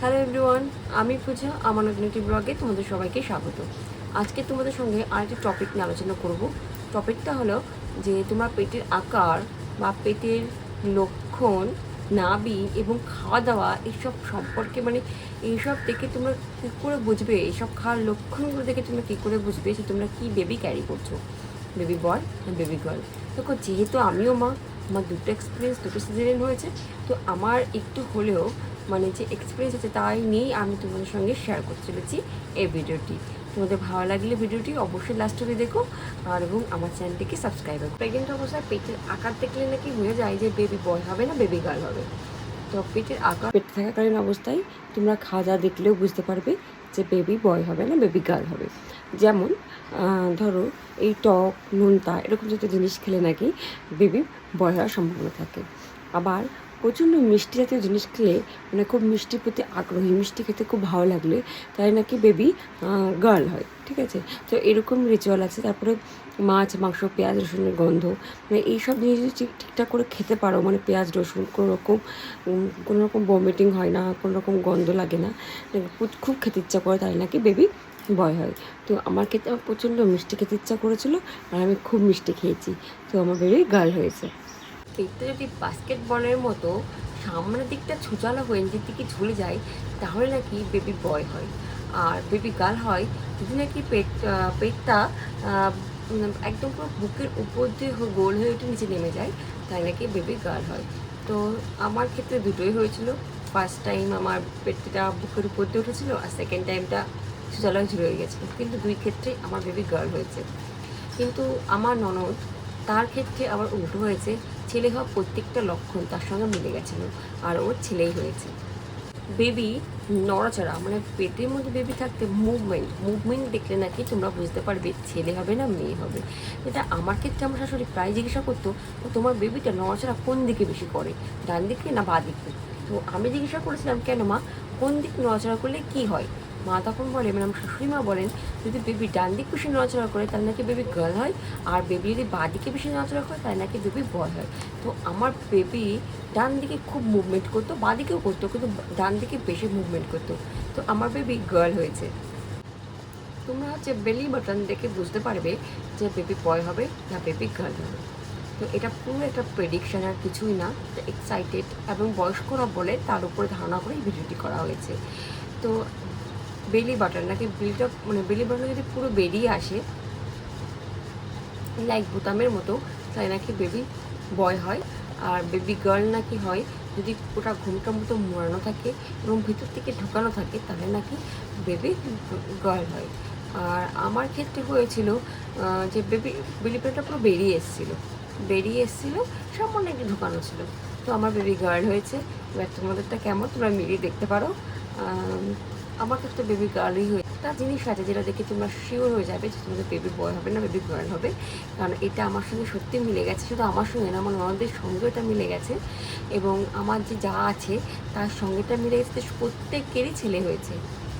Hello everyone, আমি পূজা, আমার নতুন একটি ব্লগে তোমাদের সবাইকে স্বাগত। আজকে তোমাদের সঙ্গে আরেকটি টপিক নিয়ে আলোচনা করব। টপিকটা হলো যে তোমার পেটের আকার বা পেটের লক্ষণ নাবি এবং খাওয়া দাওয়া এইসব সম্পর্কে মানে এইসব দেখে তোমরা কী করে বুঝবে? এইসব খাওয়ার লক্ষণগুলো দেখে তোমরা কী করে বুঝবে? যে তোমরা কী বেবি ক্যারি করছ? বেবি বয় বেবি গার্ল দেখো, যেহেতু আমিও মা, আমার দুটো এক্সপিরিয়েন্স দুটো সিজেরিয়ান হয়েছে, তো আমার একটু হলেও মানে যে এক্সপিরিয়েন্স আছে তাই নিয়েই আমি তোমাদের সঙ্গে শেয়ার করতে চলেছি এই ভিডিওটি। তোমাদের ভালো লাগলে ভিডিওটি অবশ্যই লাস্ট অবধি দেখো আর এবং আমার চ্যানেলটিকে সাবস্ক্রাইব করো। প্রেগনেন্ট অবস্থায় পেটের আকার দেখলে নাকি হয়ে যায় যে বেবি বয় হবে না বেবি গার্ল হবে। তো পেটের আকার পেটে থাকাকালীন অবস্থায় তোমরা খাওয়া দেখলেও বুঝতে পারবে যে বেবি বয় হবে না বেবি গার্ল হবে। যেমন ধরো এই টক, নোনতা এরকম জাতীয় জিনিস খেলে নাকি বেবি বয় হওয়ার সম্ভাবনা থাকে। আবার প্রচণ্ড মিষ্টি জাতীয় জিনিস খেলে মানে খুব মিষ্টির প্রতি আগ্রহী, মিষ্টি খেতে খুব ভালো লাগলে তাই নাকি বেবি গার্ল হয়, ঠিক আছে? তো এরকম রিচুয়াল আছে, তারপরে মাছ, মাংস, পেঁয়াজ, রসুনের গন্ধ মানে এইসব জিনিস যদি ঠিক- ঠিকঠাক করে খেতে পারো মানে পেঁয়াজ, রসুন, কোনো রকম কোনো রকম বমিটিং হয় না, কোনো রকম গন্ধ লাগে না মানে খুব- খেতে ইচ্ছা করে তাই নাকি বেবি বয় হয়। তো আমার খেতে আমার প্রচণ্ড মিষ্টি খেতে ইচ্ছা করেছিল আর আমি খুব মিষ্টি খেয়েছি, তো আমার বেবি গার্ল হয়েছে। পেটটা যদি বাস্কেটবলের মতো সামনের দিকটা ছুচালো হয়ে নিজের দিকে ঝুলে যায়, তাহলে নাকি বেবি বয় হয়। আর বেবি গার্ল হয়, যদি নাকি পেট পেটটা একদম পুরো বুকের উপর দিয়ে গোল হয়ে উঠে নিচে নেমে যায়, তাই নাকি বেবি গার্ল হয়। তো আমার ক্ষেত্রে দুটোই হয়েছিল। ফার্স্ট টাইম আমার পেটটা বুকের উপর দিয়ে উঠেছিল আর সেকেন্ড টাইমটা সুচালয় ঝুলে হয়ে গেছিল। কিন্তু দুই ক্ষেত্রেই আমার বেবি গার্ল হয়েছে। কিন্তু আমার ননদ তার ক্ষেত্রে আবার উল্টো হয়েছে, ছেলে হওয়া প্রত্যেকটা লক্ষণ তার সঙ্গে মিলে গেছিল আর ওর ছেলেই হয়েছে। বেবি নড়াচড়া মানে পেটের মধ্যে বেবি থাকতে মুভমেন্ট মুভমেন্ট দেখলে নাকি তোমরা বুঝতে পারবে ছেলে হবে না মেয়ে হবে। এটা আমার ক্ষেত্রে আমার শাশুড়ি প্রায় জিজ্ঞাসা করতো, "তো তোমার বেবিটা নড়াচড়া কোন দিকে বেশি করে, ডান দিকে না বা দিকে? তো আমি জিজ্ঞাসা করেছিলাম, কেন মা? কোন দিক নড়াচড়া করলে কি হয়? মা তখন বলে মানে আমার শাশুড়ি মা বলেন, যদি বেবি ডান দিক বেশি নড়াচড়া করে, তাহলে নাকি বেবি গার্ল হয়, আর বেবি যদি বাঁ দিকে বেশি নড়াচড়া করে, তাহলে নাকি বেবি বয় হয়। তো আমার বেবি ডান দিকে খুব মুভমেন্ট করতো, বাঁ দিকেও করতো, কিন্তু ডান দিকে বেশি মুভমেন্ট করতো। তো আমার বেবি গার্ল হয়েছে। তোমরা হচ্ছে বেলি বাটন দেখে বুঝতে পারবে যে বেবি বয় হবে না বেবি গার্ল হবে। তো এটা পুরো একটা প্রেডিকশান আর কিছুই না। এক্সাইটেড এবং বয়স্করা বলে তার উপরে ধারণা করে এই ভিডিওটি করা হয়েছে। তো বেলি বাটন নাকি বেলিটা মানে বেলি বাটন যদি পুরো বেরিয়ে আসে লাইক বোতামের মতো, তাই নাকি বেবি বয় হয়? আর বেবি গার্ল নাকি হয়, যদি ওটা ঘুমটার মতো মোড়ানো থাকে এবং ভিতর থেকে ঢোকানো থাকে, তাহলে নাকি বেবি গার্ল হয়। আর আমার ক্ষেত্রে হয়েছিল যে বেবি বেলি পেটটা পুরো বেরিয়ে এসেছিল। বেরিয়ে এসেছিল, সামান্য একটু ঢোকানো ছিল। তো আমার বেবি গার্ল হয়েছে। এবার তোমাদেরটা কেমন? তোমরা মিলিয়ে দেখতে পারো। আম, আমার ক্ষেত্রে বেবি গার্লই হয়ে একটা জিনিস আছে যেটা দেখে তোমরা শিওর হয়ে যাবে যে তোমাদের বেবি বয় হবে না বেবি গার্ল হবে। কারণ এটা আমার সঙ্গে সত্যি মিলে গেছে শুধু আমার সঙ্গে না আমার ননদের সঙ্গেও এটা মিলে গেছে। এবং আমার যে যা আছে তার সঙ্গেটা মিলে গেছে প্রত্যেকেরই ছেলে হয়েছে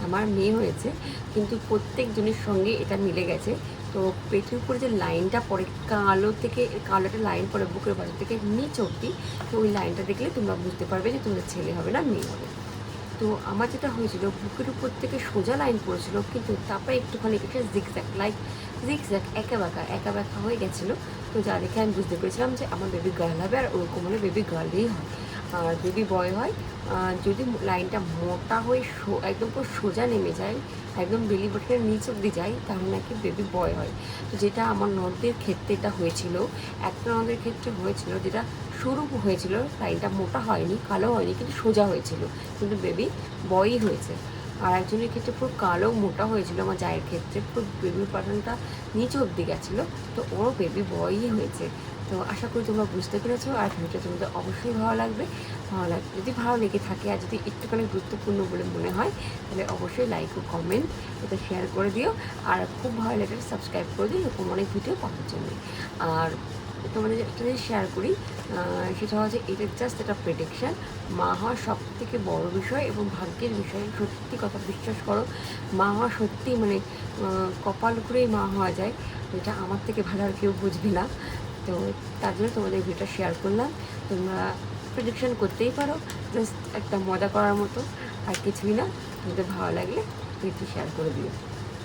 আমার মেয়ে হয়েছে। কিন্তু প্রত্যেকজনের সঙ্গে এটা মিলে গেছে। তো পেটের উপরে যে লাইনটা পড়ে কালো থেকে কালো একটা লাইন পড়ে বুকের পাশে থেকে নিচ অব্দি তো ওই লাইনটা দেখলে তোমরা বুঝতে পারবে যে তোমাদের ছেলে হবে না মেয়ে হবে। তো আমার যেটা হয়েছিল, বুকের উপর থেকে সোজা লাইন পড়েছিল, কিন্তু তারপরে একটুখানি একটা জিগজ্যাক লাইক জিগজ্যাক একা বাঁকা একা বাঁকা হয়ে গেছিল। তো যা দেখে আমি বুঝতে পেরেছিলাম যে আমার বেবি গার্ল হবে আর ওরকম হলে বেবি গার্লই হয় আর বেবি বয় হয় যদি লাইনটা মোটা হয়ে একদম পুরো সোজা নেমে যায়, একদম বেলি বাটনের নিচ অব্দি যায়, তাহলে নাকি বেবি বয় হয়। তো যেটা আমার নদের ক্ষেত্রে এটা হয়েছিল, একটা নদের ক্ষেত্রে হয়েছিল যেটা শুরু হয়েছিল, লাইনটা মোটা হয়নি, কালো হয়নি, কিন্তু সোজা হয়েছিল, কিন্তু বেবি বয়ই হয়েছে। আর একজনের ক্ষেত্রে পুরো কালো, মোটা হয়েছিল, আমার জায়ের ক্ষেত্রে পুরো বেবি বাটনটা নিচে অব্দি গেছিল, তো ওরও বেবি বয়ই হয়েছে। তো আশা করি তোমরা বুঝতে পেরেছ আর ভিডিওটা তোমাদের অবশ্যই ভালো লাগবে। ভালো লাগবে যদি ভালো লেগে থাকে আর যদি একটুখানি গুরুত্বপূর্ণ বলে মনে হয়, তাহলে অবশ্যই লাইক ও কমেন্ট এটা শেয়ার করে দিও। আর খুব ভালো লাগলে সাবস্ক্রাইব করে দিও, এরকম অনেক ভিডিও পাওয়ার জন্য। আর তোমাদের একটা জিনিস শেয়ার করি সেটা হচ্ছে এটা জাস্ট একটা প্রেডিকশান মা হওয়া সব থেকে বড় বিষয় এবং ভাগ্যের বিষয়। সত্যি কথা বিশ্বাস করো, মা হওয়া সত্যি মানে কপাল করেই মা হওয়া যায়। এটা আমার থেকে ভালো আর কেউ বুঝবে না। তো তার জন্য তোমাদের ভিডিওটা শেয়ার করলাম। তোমরা প্রেডিকশন করতেই পারো জাস্ট একটা মজা করার মতো, আর কিছুই না। তোমাদের ভালো লাগলে তুই শেয়ার করে দিও।